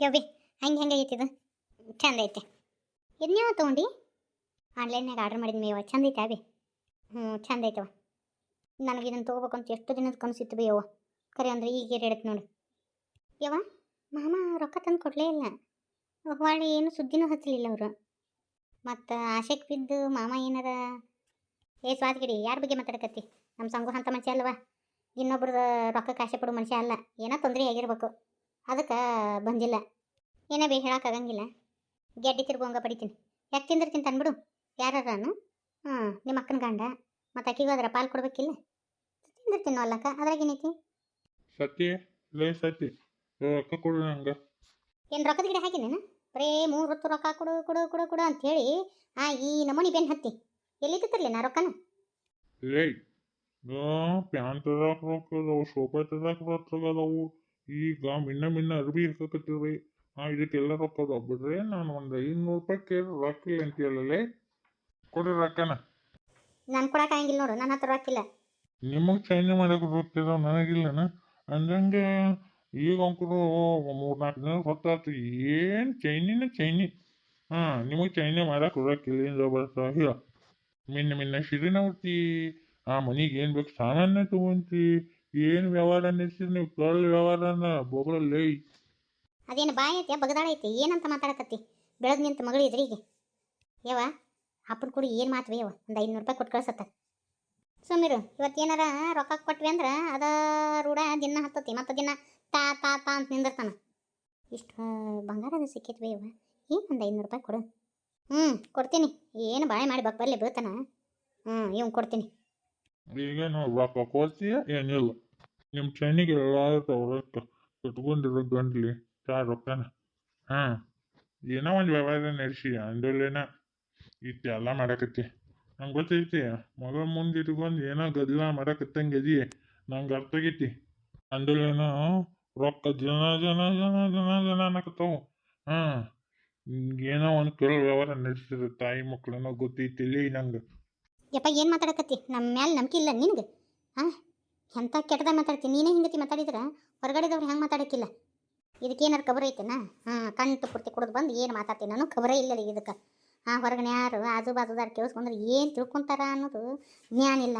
ಯವ್ವಿ, ಹಂಗೆ ಹೆಂಗೆ ಐತಿ ಇದು? ಚಂದ ಐತೆ. ಇದನ್ಯಾವ ತೊಗೊಂಡು? ಆನ್ಲೈನ್ಯಾಗ ಆರ್ಡ್ರ್ ಮಾಡಿದ್ವಿ ಯವ್ವ, ಚಂದ ಐತೆ ಅವಿ ಹ್ಞೂ ಚಂದ ಐತವ ನನಗೆ ಇದನ್ನು ಅಂತ ಎಷ್ಟು ದಿನದ ಕನಸಿತ್ತು ಬಿ ಯವ್ವ. ಕರೆ ಅಂದ್ರೆ ಈಗ ಹೇಳತ್ ನೋಡು. ಯವ್ವ, ಮಾಮ ರೊಕ್ಕ ತಂದು ಕೊಡಲೇ ಇಲ್ಲ. ಹೊಳ್ಳಿ ಏನು ಸುದ್ದಿನೂ ಹಚ್ಚಲಿಲ್ಲ ಅವರು. ಮತ್ತು ಆಶೆಗೆ ಬಿದ್ದು ಮಾಮ ಏನಾರ? ಏ ಸ್ವಾದಗಿರಿ ಯಾರ ಬಗ್ಗೆ ಮಾತಾಡಕತ್ತಿ? ನಮ್ಮ ಸಂಗು ಅಂತ ಮನುಷ್ಯ ಅಲ್ವಾ? ಇನ್ನೊಬ್ರದ ರೊಕ್ಕಕ್ಕೆ ಆಸೆ ಪಡೋ ಮನುಷ್ಯ ಅಲ್ಲ. ಏನೋ ತೊಂದರೆ ಆಗಿರ್ಬೇಕು. ಅದಕ್ಕೆ ಬಂದಿಲ್ಲ. ಏನೋ ಬೇ ಹೇಳೋಕ್ಕಾಗಂಗಿಲ್ಲ ಗೆಡ್ಡಿ ತಿರ್ಗೋಂಗ ಪಡಿತೀನಿ. ಯಾಕೆ ತಿಂದಿರ್ತೀನಿ ತಂದ್ಬಿಡು. ಯಾರಾನು ಹಾಂ ನಿಮ್ಮ ಅಕ್ಕನ ಗಂಡ. ಮತ್ತು ಅಕ್ಕಿಗೂ ಅದರ ಪಾಲು ಕೊಡ್ಬೇಕಿಲ್ಲ. ತಿಂದಿರ್ತೀನಿ ಅಲ್ಲಕ್ಕ ಅದ್ರಾಗ ಏನೈತಿ? ಸತಿ ಲೇ ಸತಿ. ರೊಕ್ಕ ಕೊಡು ನಂಗೆ. ಏನು ರೊಕ್ಕದ ಗಿಡ ಹಾಕಿದ್ದೇನೆ ಬರೇ ಮೂರು ಹೊತ್ತು ರೊಕ್ಕ ಕೊಡು ಕೊಡು ಕೊಡು ಕೊಡು ಅಂಥೇಳಿ ಆ ಈ ನಮೂನಿ ಬೆನ್ನು ಹತ್ತಿ. ಎಲ್ಲಿದ್ದು ತರಲಿ ನಾ ರೊಕ್ಕನ? ಲೇ ಪ್ಯಾನ್ ತರಕ ರೊಕ್ಕ ಅದಾವು ಸೋಫಾ ರೊಕ್ಕ ಅದಾವು. ಈಗ ಮಿನ್ನ ಮಿನ್ನ ಅರ್ಬಿ ಹಾಕಕತ್ತಿರ್ರಿ ಹಾ ಇದಕ್ಕೆಲ್ಲ ರೊಕ್ಕ ಬಿಡ್ರಿ ನಾನು ಒಂದು ಐನೂರು ರೂಪಾಯಿ ಕೇಳಿ ರೊಕ್ಕ ಇಲ್ಲ ಅಂತೀಯಲ್ಲೇ ಕೊಡ್ರಿ ರೊಕ್ಕನ ನಾನು ಕೊಡೋಕ್ಕಾಗಂಗಿಲ್ಲ ನೋಡು ನನ್ನ ಹತ್ರ ರೊಕ್ಕಿಲ್ಲ ನಿಮಗೆ ಚೇಂಜ್ ಮಾಡಕ್ಕೆ ರೊಕ್ಕ ಇದಾವ ನನಗಿಲ್ಲನ ಅಂದಂಗೆ ಈಗ ಅಂಕರು ಮೂರು ನಾಲ್ಕು ದಿನ ಹೊತ್ತಾತು ಏನು ಚೈನಿನ ಚೈನಿ. ಹಾಂ ನಿಮಗೆ ಚೈನಿ ಮಾಡಕ್ಕೆ ರೊಕ್ಕ ಇಲ್ಲಿಂದ ಬರ್ತಾವ ಹೇಳ. ಮಿನ್ನ ಮಿನ್ನ ಶಿರಿನ ಉಡ್ತಿ. ಆ ಮನಿಗೆ ಏನು ಬೇಕು ಸಾಮಾನ್ಯ ತಗೊಂತಿ. ಏನು ವ್ಯವಹಾರ ನಡೆಸಿರಿ ನೀವು? ಕಳ್ಳ ವ್ಯವಹಾರನ ಬೊಗಳಲ್ಲೇ ಅದೇನು ಬಾಯಿ ಐತಿ ಬಗದಾಳ ಐತಿ ಏನಂತ ಮಾತಾಡಕತ್ತಿ? ಬೆಳಗ್ ನಿಂತ ಮಗಳು ಎದುರಿಗೆ ಯವ್ವ ಅಪ್ಪನ ಕೂಡ ಏನು ಮಾತ್ವಿ ಯವ ಒಂದು ಐನೂರು ರೂಪಾಯಿ ಕೊಟ್ಟು ಕಳ್ಸತ್ತ. ಸುಮ್ಮಿರು ಇವತ್ತು ಏನಾರ ರೊಕ್ಕ ಕೊಟ್ವಿ ಅಂದ್ರೆ ಅದ ರೂಢ ದಿನ ಹತ್ತತಿ ಮತ್ತು ದಿನ ತಾ ತಾ ತಾ ಅಂತ ನಿಂದಿರ್ತಾನ. ಇಷ್ಟು ಬಂಗಾರದ ಸಿಕ್ಕೈತ್ವಿ ಯವ ಏನು ಒಂದು ಐನೂರು ರೂಪಾಯಿ ಕೊಡು. ಹ್ಞೂ ಕೊಡ್ತೀನಿ. ಏನು ಬಾಳೆ ಮಾಡಿ ಬಕ್ ಬರಲಿ ಬೀಳ್ತಾನ. ಹ್ಞೂ ಇವ್ನು ಕೊಡ್ತೀನಿ. ಈಗೇನು ರೊಕ್ಕ ಕೊಡ್ತೀಯ? ಏನಿಲ್ಲ. ನಿಮ್ಮ ಎಲ್ಲ ಇರ್ತಾವ ರೊಕ್ಕ ಕಟ್ಕೊಂಡಿರೋ ಗಂಡ್ಲಿ? ಚಾ ರೊಕ್ಕನ? ಹಾಂ. ಏನೋ ಒಂದು ವ್ಯವಹಾರ ನಡೆಸಿ ಅಂದಲೇನ ಎಲ್ಲ ಮಾಡಕತ್ತಿ. ನಂಗೆ ಗೊತ್ತೈತಿ, ಮಗ ಮುಂದೆ ಇಟ್ಕೊಂಡು ಏನೋ ಗದ್ದಲ ಮಾಡಕತ್ತಂಗೆ ಅದಿ ನಂಗೆ ಅರ್ಥ ಆಗೈತಿ ಅಂದಲೇನ ರೊಕ್ಕ ಜನ ಜನ ಜನ ಜನ ಜನ ಅನ್ನಕತ್ತಾವು. ಹಾಂ. ಏನೋ ಒಂದು ಕೆಲವು ವ್ಯವಹಾರ ನಡೆಸಿದ್ರು ತಾಯಿ ಮಕ್ಕಳನ್ನೋ ಗೊತ್ತೈತಿ ಇಲ್ಲಿ ನಂಗೆ ಏನು ಮಾತಾಡಕತ್ತಿ? ನಮ್ಮ ಮ್ಯಾಲೆ ನಂಬಿಕೆ ಇಲ್ಲ ನಿನಗೆ. ಹಾಂ. ಎಂಥ ಕೆಟ್ಟದಾಗ ಮಾತಾಡ್ತೀನಿ ನೀನೇ ಹಿಂಗತಿ ಮಾತಾಡಿದ್ರೆ ಹೊರಗಡೆದವ್ರು ಹೆಂಗೆ ಮಾತಾಡಕ್ಕಿಲ್ಲ. ಇದಕ್ಕೇನಾರು ಖಬರ ಐತೆನಾ? ಹಾಂ ಕಣ್ಣು ಪೂರ್ತಿ ಕುಡಿದು ಬಂದು ಏನು ಮಾತಾಡ್ತೀನಿ ನಾನು ಖಬರೇ ಇಲ್ಲ ಇದಕ್ಕೆ. ಹಾಂ ಹೊರಗಡೆ ಯಾರು ಆಜು ಬಾಜುದಾರು ಕೇಳಿಸ್ಕೊಂಡ್ರೆ ಏನು ತಿಳ್ಕೊಂತಾರ ಅನ್ನೋದು ಜ್ಞಾನ ಇಲ್ಲ.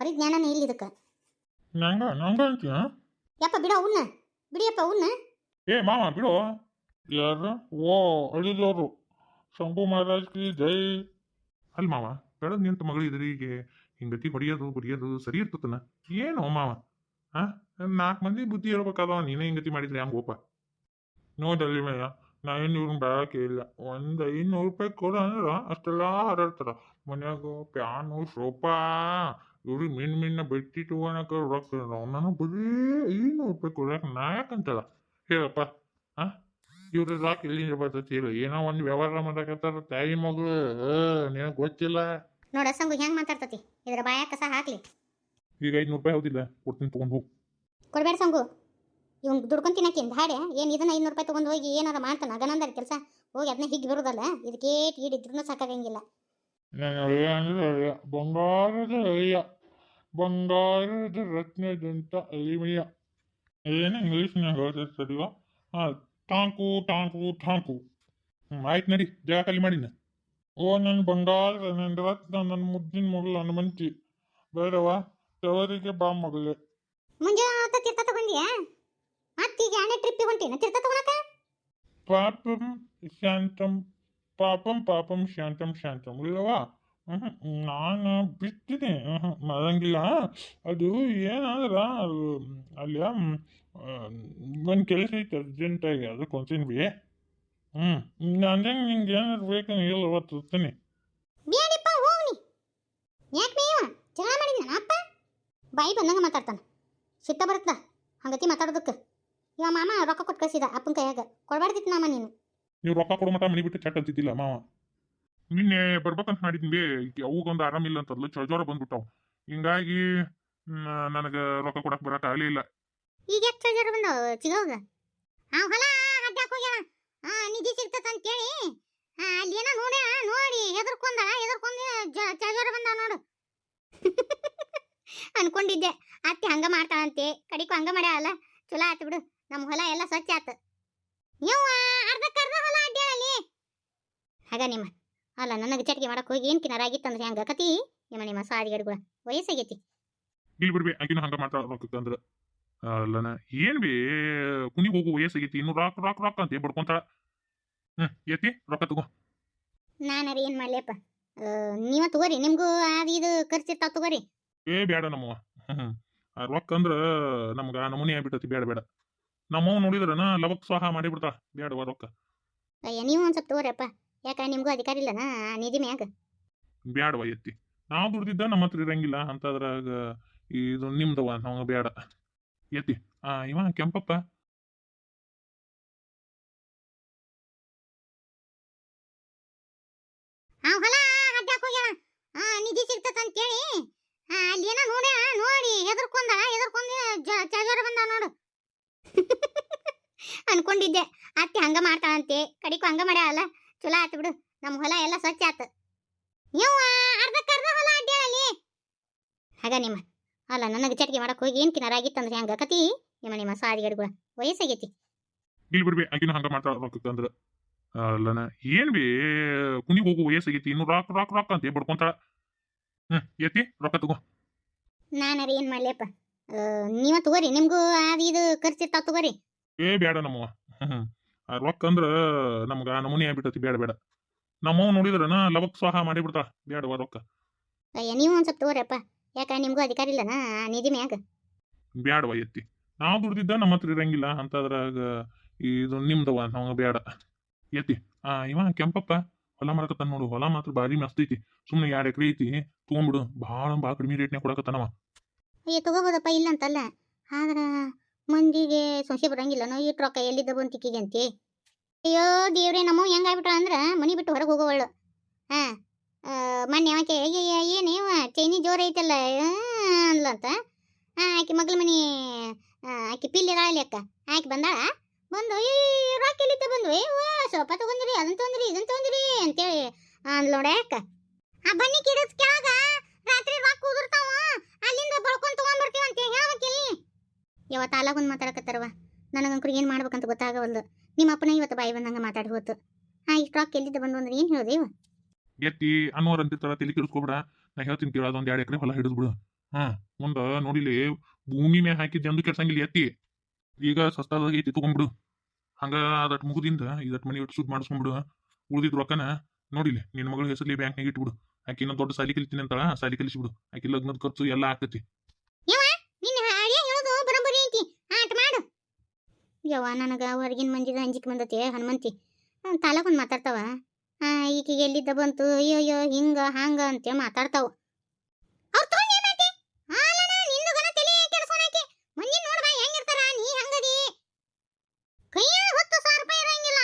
ಬರೀ ಜ್ಞಾನನೇ ಇಲ್ಲ ಇದಕ್ಕೆ. ಯಪ್ಪ ಬಿಡ ಅವನ್ನ ಬಿಡಿಯಪ್ಪ ಅವನ್ನ ಏ ಮಾಮ ಬಿಡು. ಯಾರು? ಓ ಅಳಿದವರು ಶಂಭು ಮಹಾರಾಜ್ ಕಿ ಜೈ. ಅಲ್ಲಿ ಮಾವ ಬೆಳೆದ್ ನಿಂತ ಹಿಂಗತಿ ಹೊಡಿಯೋದು ಬಡಿಯೋದು ಸರಿ ಇರ್ತತನ ಏನು ಮಾವ? ಹಾ ನಾಲ್ಕು ಮಂದಿ ಬುದ್ಧಿ ಹೇಳ್ಬೇಕಾದವ, ನೀನೇ ಹಿಂಗತಿ ಮಾಡಿದ್ರೆ, ಹೆಂಗ್ ಗೋಪ ನೋಡಲ್ಲಿ ಮೇಯ ನಾ ಏನು ಇವ್ರನ್ನ ಬೇಡಕ್ಕೆ ಇಲ್ಲ. ಒಂದು ಐನೂರು ರೂಪಾಯಿ ಕೊಡ ಅಂದ್ರೆ ಅಷ್ಟೆಲ್ಲ ಹಾರಾಡ್ತಾರ. ಮನ್ಯಾಗ ಪ್ಯಾನು, ಸೋಪಾ ಇವ್ರಿಗೆ ಮಿನ್ ಮಿನ್ನ ಬೆಟ್ಟಿ ತಗೋಣಕ ರೊಕ್ಕ ನಾನು ಬರೀ ಐನೂರು ರೂಪಾಯಿ ಕೊಡಕ್ಕೆ ನಾ ಯಾಕಂತಲ್ಲ ಹೇಳಪ್ಪ, ಆ? ಇವ್ರ ಇಲ್ಲಿಂದ ಎಲ್ಲಿಂದ ಬರ್ತೈತಿ ಇಲ್ಲ ಏನೋ ಒಂದು ವ್ಯವಹಾರ ಮಾಡಕತ್ತಾರ ತಾಯಿ ಮಗಳು. ನಿನಗೆ ಗೊತ್ತಿಲ್ಲ? ನೋಡ ಸಂಗು ಹೆಂಗೆ ಮಾತಾಡ್ತತಿ? ಇದ್ರ ಬಾಯ ಕಸ ಹಾಕ್ಲಿ. ಈಗ 500 ರೂಪಾಯಿ ಹೌದಿಲ್ಲ ಕೊಡ್ತೀನಿ ತೊಗೊಂಡು ಹೋಗು. ಕೊಡ್ಬೇಡ ಸಂಗು. ಇವ್ನು ದುಡ್ಕೊಂಡು ತಿನ್ನಕ್ಕಿಂದ ಹಾಡೆ ಏನು ಇದನ್ನ ಐನೂರು ರೂಪಾಯಿ ತಗೊಂಡು ಹೋಗಿ ಏನಾರ ಮಾಡ್ತಾನ? ಅಗನಂದರ ಕೆಲಸ. ಹೋಗಿ ಅದನ್ನ ಹಿಗ್ ಬರೋದಲ್ಲ? ಇದಕ್ಕೆ ಈಡಿದ್ರೂ ಸಾಕಾಗಂಗಿಲ್ಲ ಬಂಗಾರದ ಅಳಿಯ ಬಂಗಾರದ ರತ್ನದಂತ ಅಳಿಮಯ್ಯ ಏನು ಇಂಗ್ಲೀಷ್ನಾಗ ಹೇಳ್ತಿರ್ತೀವ ಹಾಂ ಟಾಂಕು ಟಾಂಕು ಟಾಂಕು ಹ್ಞೂ ಆಯ್ತು ನಡಿ ಜಾಗ ಖಾಲಿ ಮಾಡಿನ. ಓ ನನ್ನ ಬಂಗಾರ ನನ್ನ ರತ್ನ ನನ್ನ ಮುದ್ದಿನ ಮಗಳು ನನ್ನ ಮಂತಿ ಬೇಡವ ತವರಿಗೆ ಬಾ ಮಗಳೇ. ಮುಂಜಾನೆ ತೀರ್ಥ ತಗೊಂಡ್ಯಾ? ಮತ್ತೀಗ ಎರಡನೇ ಟ್ರಿಪ್ಪಿಗೆ ಹೊಂಟೇನ? ತೀರ್ಥ ತಗೊಳಕ? ಪಾಪಂ ಶಾಂತಂ ಪಾಪಂ ಪಾಪಂ ಶಾಂತಂ ಶಾಂತಂ. ಇಲ್ಲವಾ ನಾನು ಬಿಡ್ತೀನಿ ಮರಂಗಿಲ್ಲ. ಮಾಡಂಗಿಲ್ಲ ಅದು ಏನಂದ್ರೆ ಅಲ್ಲಿ ಒಂದು ಕೆಲಸ ಐತೆ ಅರ್ಜೆಂಟಾಗಿ ಅದಕ್ಕೆ ಹೊಂತೀನಿ ಬಿ ಹ್ಞೂ ನಂದಂಗೆ ನಿಂಗೆ ಏನಾದ್ರು ಬೇಕು ಇಲ್ಲ ಅವತ್ತು ತರ್ತೀನಿ ಬೇಡಪ್ಪ ಹೋಗ್ನಿ ಯಾಕೆ ಮೇವ ಜಗಳ ಮಾಡಿದ್ನ ಅಪ್ಪ? ಬಾಯಿ ಬಂದಂಗ ಮಾತಾಡ್ತಾನ. ಸಿಟ್ಟ ಬರುತ್ತ? ಹಂಗತಿ ಮಾತಾಡೋದಕ್ಕೆ. ಇವ ಮಾಮ ರೊಕ್ಕ ಕೊಟ್ಟು ಕಳಿಸಿದ ಅಪ್ಪನ ಕೈಯಾಗ. ಕೊಡಬಾರ್ದಿತ್ತು ಮಾಮ ನೀನು. ನೀವು ರೊಕ್ಕ ಕೊಡೋ ಮಟ ಮನಿ ಬಿಟ್ಟು ಚಟ್ ಅಂತಿದ್ದಿಲ್ಲ ಮಾವ. ನಿನ್ನೆ ಬರ್ಬೇಕಂತ ಮಾಡಿದ್ವಿ ಬೇ. ಅವುಗೊಂದು ಆರಾಮಿಲ್ಲ ಅಂತದ್ಲು. ಜ್ವರ ಜ್ವರ ಬಂದ್ಬಿಟ್ಟಾವ. ಹಿಂಗಾಗಿ ನನಗೆ ರೊಕ್ಕ ಕೊಡಕ್ಕೆ ಬರಕ್ಕೆ ಆಗಲಿಲ್ಲ ಈಗ ಎಷ್ಟು ಚಜರ್ ಬಂದವ? ಚಿಗೋಗ ಆ ಹೊಲ? ನಿಧಿ ಸಿಗ್ತದ ಅಂತೇಳಿ ಅಲ್ಲಿ ಏನೋ ನೋಡಿ ನೋಡಿ ಹೆದರ್ಕೊಂಡ ಹೆದರ್ಕೊಂಡಿ ಚಜರ್ ಬಂದ ನೋಡು. ಅನ್ಕೊಂಡಿದ್ದೆ. ಅತ್ತೆ ಹಂಗ ಮಾಡ್ತಾಳಂತೆ. ಕಡಿಕು ಹಂಗ ಮಾಡ್ಯಾಳಲ್ಲ. ಚಲೋ ಆತು ಬಿಡು. ನಮ್ಮ ಹೊಲ ಎಲ್ಲ ಸ್ವಚ್ಛ ಆತು. ನೀವು ಅರ್ಧಕ್ಕರ್ಧ ಹೊಲ ಅಡ್ಡಾಳಿ ಹಾಗ ನಿಮ್ಮ, ಅಲ್ಲ, ನನಗೆ ಚಟ್ಗೆ ಮಾಡಕ್ ಹೋಗಿ ಏನ್ ಕಿನಾರಾಗಿತ್ತಂದ್ರೆ ಹಂಗ ಕತಿ? ನಿಮ್ಮ ನಿಮ್ಮ ಸಾದಿಗಡಿಗಳ ವಯಸ್ಸಾಗೈತಿ. ಇಲ್ಲಿ ಬಿಡ್ಬಿ ಆಕಿನ ಹಂಗ ರೊಕ್ಕಕ್ಕಂದ್ರ ಅಲ್ಲನ, ಏನ್ ಬಿ ಕುಣಿ ಹೋಗು ವಯಸ್ಸಾಗೈತಿ. ಇನ್ನು ರಾಕ್ ರಾಕ್ ರಾಕ್ ಅಂತ ಬಡ್ಕೊಂತಾಳ ಹ್ಮ್ ಎತ್ತಿ ರೊಕ್ಕ ತಗೋ. ನಾನು ಏನ್ ಮಾಡ್ಲಿಯಪ್ಪ? ನೀವ ತಗೋರಿ ನಿಮ್ಗೂ ಅದು ಇದು ಖರ್ಚಿರ್ತಾವ ತಗೋರಿ. ಏ ಬೇಡ ನಮ್ಮವ್ವ. ಆ ರೊಕ್ಕ ಅಂದ್ರ ನಮ್ಗ ನಮೂನಿ ಆಗ್ಬಿಟ್ಟತಿ ಬೇಡ ಬೇಡ ನಮ್ಮವ್ ನೋಡಿದ್ರನ ಲವಕ್ ಸ್ವಾಹ ಮಾಡಿ ಬಿಡ್ತಾಳ. ಬೇಡವ ರೊಕ್ಕ. ಅಯ್ಯ ನೀವು ಒಂದ್ ಸ್ವಲ್ಪ ಯಾಕ ನಿಮ್ಗೂ ಅಧಿಕಾರ ಇಲ್ಲನ ಆ ನಿಧಿ ಮ್ಯಾಗ? ಬ್ಯಾಡವ ಎತ್ತಿ. ನಾವು ದುಡ್ದಿದ್ದ ನಮ್ಮ ಹತ್ರ ಇರಂಗಿಲ್ಲ ಅಂತದ್ರಾಗ ಇದು ನಿಮ್ದವ ನಮಗೆ ಬೇಡ ಎತ್ತಿ. ಆ ಇವ ಕೆಂಪಪ್ಪ ಆ, ಹೊಲ ಹಡ್ಡಾಕ್ ಹೋಗ್ಯಾಳ ಆ, ನಿಧಿ ಸಿಗ್ತದ ಅಂತೇಳಿ ಆ, ಅಲ್ಲಿ ಏನೋ ನೋಡಿ ನೋಡಿ, ಹೆದರ್ಕೊಂಡ, ಹೆದರ್ಕೊಂಡಿ ಚಜರ ಬಂದ ನೋಡು. ಅನ್ಕೊಂಡಿದ್ದೆ. ಅತ್ತೆ ಹಂಗ ಮಾಡ್ತಾಳಂತೆ. ಕಡಿಕು ಹಂಗ ಅಲ್ಲ ಚಲೋ ಆತು ಬಿಡು. ನಮ್ಮ ಹೊಲ ಎಲ್ಲ ಸ್ವಚ್ಛ ಆತು. ಯವ್ವ ಅರ್ಧಕ್ಕರ್ಧ ಹೊಲ ಅಡ್ಡಾಳಿ ಹಾಗ ನಿಮ್ಮ ಅಲ್ಲ, ನನಗೆ ಚಟ್ಗೆ ಮಾಡಕ್ ಹೋಗಿ ಏನ್ ಕಿನಾರಾಗಿತ್ತಂದ್ರೆ ಹಂಗ ಕತಿ ನಿಮ್ಮ ನಿಮ್ಮ ಸಾದಿಗಡಿಗಳ ವಯಸ್ಸಾಗೈತಿ. ಇಲ್ಲಿ ಬಿಡ್ಬಿ, ಆಕಿನ ಹಂಗ ಮಾಡ್ತಾಳ ರೊಕ್ಕಕ್ಕಂದ್ರ ಅಲ್ಲನ ಏನ್ ಬಿ ಕುಣಿ ಹೋಗು ವಯಸ್ಸಾಗೈತಿ ಇನ್ನು ರಾಕ್ ರಾಕ್ ರಾಕ್ ಅಂತ ಬಡ್ಕೊಂತಾಳ ಹ್ಮ್ ಎತ್ತಿ ರೊಕ್ಕ ತಗೋ. ನಾನಾರ ಏನ್ ಮಾಡ್ಲಿಯಪ್ಪ? ನೀವ ತಗೋರಿ ನಿಮ್ಗೂ ಅದ ಇದು ಖರ್ಚಿರ್ತಾವ ತಗೋರಿ. ಏ ಬೇಡ ನಮ್ಮವ್ವ. ಹ್ಮ್ ಆ ರೊಕ್ಕ ಅಂದ್ರ ನಮ್ಗ ನಮೂನಿ ಆಗ್ಬಿಟ್ಟತಿ ಬೇಡ ಬೇಡ ನಮ್ಮವ್ ನೋಡಿದ್ರನ ಲವಕ್ ಸ್ವಾಹ ಮಾಡಿ ಬಿಡ್ತಾಳ ಬೇಡವ ರೊಕ್ಕ. ಅಯ್ಯ ನೀವು ಒಂದ್ ಸ್ವಲ್ಪ ಯಾಕ ನಿಮ್ಗೂ ಅಧಿಕಾರ ಇಲ್ಲನ ನಿಧಿ ಮ್ಯಾಗ? ಬ್ಯಾಡವ ಎತ್ತಿ ನಾವು ದುಡ್ದಿದ್ದ ನಮ್ಮ ಹತ್ರ ಇರಂಗಿಲ್ಲ ಅಂತದ್ರಾಗ ಇದು ನಿಮ್ದವ ನಮ್ಗ ಬೇಡ ಎತ್ತಿ. ಆ ಇವ ಕೆಂಪಪ್ಪ ಹೊಲ ಮಾರಕತ್ತಾನ ನೋಡು. ಹೊಲ ಮಾತ್ರ ಭಾರಿ ಮಸ್ತ್ ಐತಿ. ಸುಮ್ಮನೆ ಎರಡು ಎಕರೆ ಐತಿ. ತಗೊಂಡ್ಬಿಡು. ಭಾಳ ಭಾಳ ಕಡಿಮೆ ರೇಟ್ನ್ಯಾಗ ಕೊಡಕತ್ತಾನವ ಅಯ್ಯ ತಗೋಬೋದಪ್ಪ ಇಲ್ಲ ಅಂತಲ್ಲ. ಆದ್ರ ಮಂದಿಗೆ ಸಂಶಯ ಬರಂಗಿಲ್ಲ. ನೋ ಇಟ್ಟು ರೊಕ್ಕ ಎಲ್ಲಿದ್ದ ಬಂತಿಕ್ಕಿಗೆ ಅಂತಿ. ಅಯ್ಯೋ ದೇವ್ರೆ ನಮ್ಮ ಹೆಂಗಾಗ್ಬಿಟ್ರ ಅಂದ್ರೆ ಮನಿ ಬಿಟ್ಟು ಹೊರಗೆ ಹೋಗೋವಳು. ಹಾ ಮೊನ್ನೆ ಆಕೆ ಅಯ್ಯಯ್ಯ ಏನೇವ ಚೈನಿ ಜೋರ ಐತಲ್ಲ. ಅಂದ್ಲಂತ. ಆ, ಆಕೆ ಮಗಳ ಮನಿ ಆಕೆ ಪಿಲ್ಲಿ ಅಕ್ಕ. ಆಕೆ ಬಂದಾಳ? ಬಂದು ಈ ರೊಕ್ಕ ಎಲ್ಲಿದ್ದ ಏ ಸೋಪ ತಗೊಂದಿರಿ ಅದನ್ನ ತೊಂದ್ರಿ ಇದನ್ನ ತೊಂದ್ರಿ ಅಂತೇಳಿ ಅಂದ್ ನೋಡ ಅಕ್ಕ ಆ, ಬನ್ನಿ ಕಿಡಸ್ ಕೆಳಗ, ರಾತ್ರಿ ರಾಕ್ ಉದುರ್ತಾವ ಅಲ್ಲಿಂದ ಬಳ್ಕೊಂಡ್ ತಗೊಂಡ್ಬರ್ತೀವಿ ಅಂತ ಹೇಳ್ಬೇಕಿಲ್ಲ ಯಾವ ತಾಲಾಗೊಂದು ಮಾತಾಡಕತ್ತಾರವ ನನಗಂಕರು ಏನು ಮಾಡ್ಬೇಕಂತ ಗೊತ್ತಾಗವಲ್ದು ನಿಮ್ಮ ಅಪ್ಪನ ಇವತ್ತು ಬಾಯಿ ಬಂದಂಗ ಮಾತಾಡಿ ಹೋತು. ಆ, ಇಷ್ಟು ರೊಕ್ಕ ಎಲ್ಲಿದ್ದ ಬಂದು ಅಂದ್ರೆ ಏನು ಹೇಳ್ದೇವ ಎತ್ತಿ ಅನ್ನೋರ್ ಅಂತಿರ್ತಾರ ತಲೆ ಕೆಡಿಸ್ಕೊಬೇಡ. ನಾ ಹೇಳ್ತೀನಿ ಕೇಳ, ಅದೊಂದ್ ಎರಡು ಎಕರೆ ಹೊಲ ಹಿಡಿದ್ಬಿಡು ಹಾ, ಮುಂದ ನೋಡಿಲಿ ಭೂಮಿ ಮ್ಯಾಗ ಹಾಕಿದ್ದೆ ಅಂದು ಕೆಡ್ಸಂಗಿಲ್ಲ, ಎತ್ತಿ. ಈಗ ಸಸ್ತಾದಾಗ ಐತಿ, ತಗೊಂಡ್ಬಿಡು. ಹಂಗ ಅದಟ್ ಮುಗುದಿಂದ ಇದಟ್ ಮನಿ ಒಟ್ಟು ಸುದ್ ಮಾಡಿಸ್ಕೊಂಡ್ಬಿಡು ಉಳಿದಿದ್ ರೊಕ್ಕನ ನೋಡಿಲ್ಲ ನಿನ್ನ ಮಗಳ ಹೆಸರಲ್ಲಿ ಬ್ಯಾಂಕ್ನಾಗ ಇಟ್ಬಿಡು. ಆಕಿನ ದೊಡ್ಡ ಸಾಲಿ ಕಲಿತೀನಿ ಅಂತಾಳ ಸಾಲಿ ಕಲಿಸ್ಬಿಡು. ಆಕಿ ಲಗ್ನದ ಖರ್ಚು ಎಲ್ಲ ಆಗ್ತೈತಿ ಯವ್ವ ನನಗೆ ಹೊರಗಿನ ಮಂದಿಗೆ ಅಂಜಿಕೆ ಬಂದತಿ, ಹನುಮಂತಿ. ತಾಲೂಕೊಂದು ಮಾತಾಡ್ತಾವ. ಈಕಿಗೆ ಎಲ್ಲಿದ್ದ ಬಂತು ಅಯ್ಯೋ ಅಯ್ಯೋ ಹಿಂಗ, ಹಾಂಗ ಅಂತ ಮಾತಾಡ್ತಾವ ಅವ್ರ್ ತಗೊಂಡ್ ಏನ್ ಮಾಡ್ತಿ? ಆಲನ ನಿಂದು ಗನ ತಲಿ ಕೆಡ್ಸ್ಕೊಳಕಿ. ಮಂದಿ ನೋಡ್ಬಾ ಹೆಂಗಿರ್ತಾರ, ನೀ ಹಂಗದಿ. ಕೈಯಾಗ ಹತ್ತು ಸಾವಿರ ರೂಪಾಯಿ ಇರಂಗಿಲ್ಲ.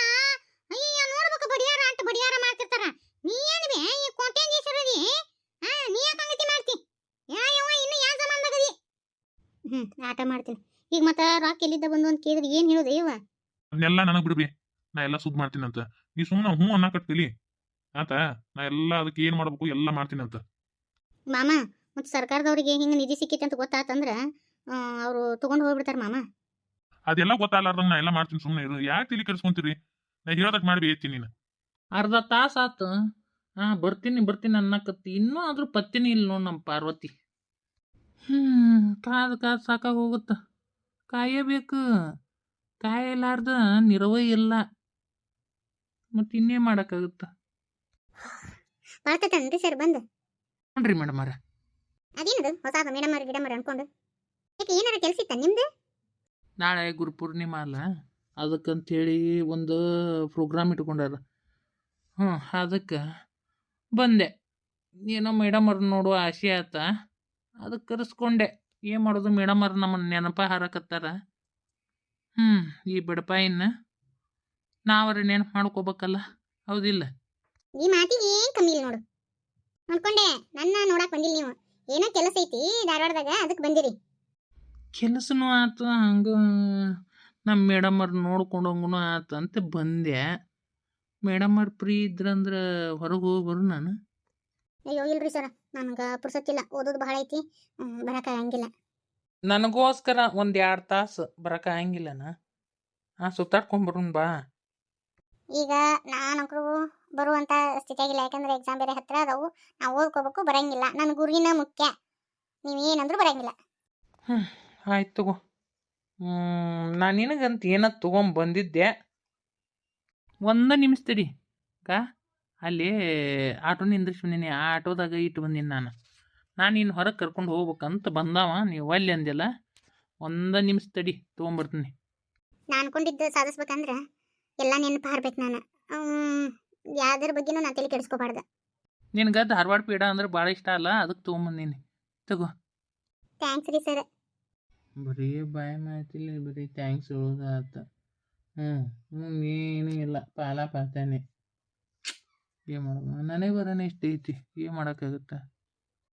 ಅಯ್ಯಯ್ಯ, ನೋಡ್ಬೇಕು ಬಡಿಯಾರ ಅಷ್ಟ್ ಬಡಿಯಾರ ಮಾಡ್ತಿರ್ತಾರ. ನೀ ಏನ್ ಬೇ, ಈ ಕೋಟ್ಯಾಂಧೀಶರದಿ? ಆ, ನೀ ಯಾಕ್ ಹಂಗತಿ ಮಾಡ್ತಿ? ಯಾ ಯವ್ವ, ಇನ್ನು ಯಾ ಜಮಾನ್ದಾಗದಿ? ಆಟ ಮಾಡ್ತೀನಿ. ಈಗ ಮತ್ತೆ ರಾಕ್ ಎಲ್ಲಿದ್ದ ಬಂದು ಅಂತ ಕೇಳಿದ್ರೆ ಏನ್ ಹೇಳೋದು? ಇವ ಅದನ್ನೆಲ್ಲ ನನಗ್ ಬಿಡ್ಬಿ ನಾ ಎಲ್ಲ ಸುದ್ ಮಾಡ್ತೀನಿ ಅಂತ ನೀ ಸುಮ್ಮನೆ ಹ್ಞೂ ಅನ್ನಕತ್ತಿಲಿ ಆತ? ನಾ ಎಲ್ಲ ಅದಕ್ಕೆ ಏನ್ ಮಾಡ್ಬೇಕು? ಎಲ್ಲ ಮಾಡ್ತೀನಿ ಅಂತ ಮಾಮ ಮತ್ತು ಸರ್ಕಾರದವ್ರಿಗೆ ಹಿಂಗೆ ನಿಧಿ ಸಿಕ್ಕೈತೆ ಅಂತ ಗೊತ್ತಾತಂದ್ರೆ ಅವರು ತಗೊಂಡು ಹೋಗ್ಬಿಡ್ತಾರ ಮಾಮ. ಅದೆಲ್ಲ ಗೊತ್ತಾಗಲಾರ್ದಂಗ ನಾ ಎಲ್ಲ ಮಾಡ್ತೀನಿ ಸುಮ್ಮನೆ ಇರು. ಯಾಕೆ ತಿಳಿ ಕೆಡಿಸ್ಕೊಂತೀರಿ ನಾ ಹೇಳೋದಕ್ಕೆ ಮಾಡಿ ಹೇಳ್ತೀನಿ ನೀನು. ಅರ್ಧ ತಾಸು ಆತು. ಹಾ ಬರ್ತೀನಿ ಬರ್ತೀನಿ ಅನ್ನಕತ್ತಿ. ಇನ್ನೂ ಆದ್ರೂ ಪತ್ತಿನೇ ಇಲ್ಲ ನೋಡಿ ನಮ್ಮ ಪಾರ್ವತಿ. ಕಾದು ಕಾದು ಸಾಕಾಗಿ ಹೋಗುತ್ತೆ. ಕಾಯಬೇಕು. ಕಾಯಲಾರ್ದ ನಿರ್ವ ಇಲ್ಲ. ಮತ್ತೆ ಇನ್ನೇ ಮಾಡೋಕ್ಕಾಗುತ್ತ? ಬರ್ತೈತನ್ರಿ ಸರ್ ಬಂದು. ನೋಡ್ರಿ ಮೇಡಮ್ ಅವ್ರ. ಅದೇನದು? ಹೊಸ ಮೇಡಮ್ ಅವ್ರ ಗಿಡಮರ ಅನ್ಕೊಂಡು. ಯಾಕೆ ಏನಾರ ಕೆಲಸ ಇತ್ತ ನಿಮ್ದು? ನಾಳೆ ಗುರು ಪೂರ್ಣಿಮಾ ಅಲ್ಲ. ಅದಕ್ಕಂಥೇಳಿ ಒಂದು ಪ್ರೋಗ್ರಾಮ್ ಇಟ್ಕೊಂಡಾರ. ಹ್ಞೂ ಅದಕ್ಕೆ ಬಂದೆ. ಏನೋ ಮೇಡಮ್ ಅವ್ರ ನೋಡುವ ಆಸೆ ಆತ. ಅದಕ್ಕೆ ಕರೆಸ್ಕೊಂಡೆ ಏನು ಮಾಡೋದು ಮೇಡಮ್ ಅವ್ರು ನಮ್ಮನ್ನು ನೆನಪ ಹಾರಕತ್ತಾರ? ಹ್ಞೂ ಈ ಬಡಪಾಯಿನ ನಾವರ ನೆನಪು ಮಾಡ್ಕೋಬೇಕಲ್ಲ ಹೌದಿಲ್ಲ? ಈ ಮಾತಿಗೆ ಏನ್ ಕಮ್ಮಿ ಇಲ್ಲ ನೋಡು. ನೋಡ್ಕೊಂಡೆ ನನ್ನ ನೋಡಕ್ಕೆ ಬಂದಿಲ್ಲ ನೀವು. ಏನೋ ಕೆಲಸ ಐತಿ ಧಾರವಾಡದಾಗ ಅದಕ್ಕೆ ಬಂದಿರಿ. ಕೆಲಸನೂ ಆತು ಹಂಗೆ ನಮ್ಮ ಮೇಡಮ್ ಅವ್ರು ನೋಡ್ಕೊಂಡಂಗೂ ಆತು ಅಂತ ಬಂದೆ. ಮೇಡಮ್ ಅವ್ರು ಫ್ರೀ ಇದ್ರಂದ್ರೆ ಹೊರಗೆ ಹೋಗಿ ಬರು ನಾನು. ಅಯ್ಯೋ ಇಲ್ರಿ ಸರ್. ನನಗೆ ಪುರ್ಸತ್ತಿಲ್ಲ ಓದೋದು ಬಹಳ ಐತಿ ಬರಕ ಆಗಂಗಿಲ್ಲ. ನನಗೋಸ್ಕರ ಒಂದು ಎರಡು ತಾಸು ಬರೋಕ್ಕಾಗಂಗಿಲ್ಲನ ಹಾಂ ಸುತ್ತಾಡ್ಕೊಂಬರೋಣ ಬಾ. ಈಗ ಬರುವಂತ ಬರುವಂಥ ಸ್ಥಿತಿಯಾಗಿಲ್ಲ ಯಾಕಂದ್ರೆ ಎಕ್ಸಾಮ್ ಬೇರೆ ಹತ್ತಿರ ಅದಾವು ನಾವು ಓದ್ಕೋಬೇಕು ಬರಂಗಿಲ್ಲ. ನನ್ನ ಗುರಿನ ಮುಖ್ಯ ನೀವೇನಂದ್ರೂ ಬರಂಗಿಲ್ಲ. ಆಯ್ತು ತಗೋ. ನಾನು ನಿನಗಂತ ಏನ ತೊಗೊಂಬಂದಿದ್ದೆ? ಒಂದು ನಿಮಿಷ ತಡಿ ಕಾ ಅಲ್ಲಿ ಆಟೋ ನಿಂದ್ರಿಸ್ಬಿನಿ ಆ ಆಟೋದಾಗ ಇಟ್ಟು ಬಂದೀನಿ ನಾನು. ನಾನು ಇನ್ನು ಹೊರಗೆ ಕರ್ಕೊಂಡು ಹೋಗ್ಬೇಕಂತ ಬಂದವ ನೀವು ಅಲ್ಲಿ ಅಂದಿಲ್ಲ ಒಂದ ನಿಮಿಷ ತಡಿ ತೊಗೊಂಬರ್ತೀನಿ. ನಾನು ಅನ್ಕೊಂಡಿದ್ದು ಸಾಧಿಸ್ಬೇಕಂದ್ರೆ ಎಲ್ಲ ನೆನಪು ಹಾರ್ಬೇಕು ನಾನು. ಯಾವ್ದ್ರ ಬಗ್ಗೆನೂ ನಾನು ತಲೆ ಕೆಡಿಸ್ಕೋಬಾರ್ದ. ನಿನಗೆ ಧಾರವಾಡ ಪೇಡ ಅಂದ್ರೆ ಭಾಳ ಇಷ್ಟ ಅಲ್ಲ ಅದಕ್ಕೆ ತೊಗೊಂಬಂದೀನಿ. ತಗೋ. ಥ್ಯಾಂಕ್ಸ್ ರೀ ಸರ್ ಬರೀ ಬಾಯ್ ಮಾತಿಲ್ಲ ಬರೀ ಥ್ಯಾಂಕ್ಸ್ ಹೇಳೋದು ಆತ. ಹ್ಞೂ ಹ್ಞೂ ಏನೂ ಇಲ್ಲ ಪಾಲ ಪಾತಾನೆ ಏನು ಮಾಡೋದು ನನಗೆ ಬರೋಣ ಇಷ್ಟ ಐತಿ. ಏನು ಮಾಡೋಕ್ಕಾಗುತ್ತೆ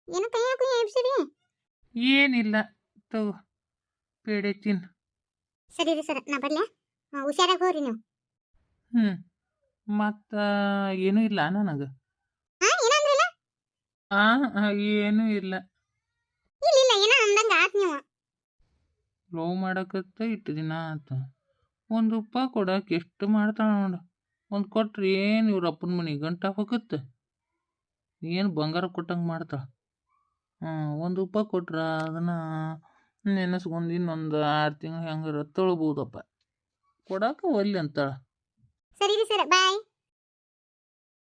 ಏನು ಕೈ ಹಾಕಿ ಎಬ್ಸಿರಿ ಏನಿಲ್ಲ. ತಗೋ ಪೇಡೆ ತಿನ್. ಸರಿ ರೀ ಸರ್ ನಾ ಬರ್ಲೆ? ಹುಷಾರಾಗಿ ಹೋಗ್ರಿ ನೀವು. ಹ್ಞೂ ಮತ್ತು ಏನೂ ಇಲ್ಲ ನನಗೆ? ಹಾ ಏನಂದ್ರಲ್ಲ ಆ ಏನೂ ಇಲ್ಲ. ಇಲ್ಲ ಇಲ್ಲ ಏನೋ ಅಂದಂಗ ಆತ್ ನೀವು. ಲವ್ ಮಾಡಕತ್ತ ಇಟ್ಟು ದಿನ ಆತ. ಒಂದು ರೂಪಾಯಿ ಕೊಡಕ್ಕೆ ಎಷ್ಟು ಮಾಡ್ತಾಳ ನೋಡು. ಒಂದು ಕೊಟ್ರೆ ಏನು ಇವ್ರ ಅಪ್ಪನ ಮನೆ ಗಂಟ ಹೋಗುತ್ತೆ? ಏನು ಬಂಗಾರ ಕೊಟ್ಟಂಗೆ ಮಾಡ್ತಾಳೆ? ಹಾಂ, ಒಂದು ರೂಪಾಯಿ ಕೊಟ್ರೆ ಅದನ್ನು ನೆನೆಸ್ಕೊಂಡು ಇನ್ನೊಂದು ಆರು ತಿಂಗಳು ಹೆಂಗಾರ ತೊಳ್ಬೋದಪ್ಪ. ಕೊಡಕ್ಕೆ ಒಲ್ಲೆ ಅಂತಾಳೆ. ಸರಿ ಸರ್ ಬಾಯ್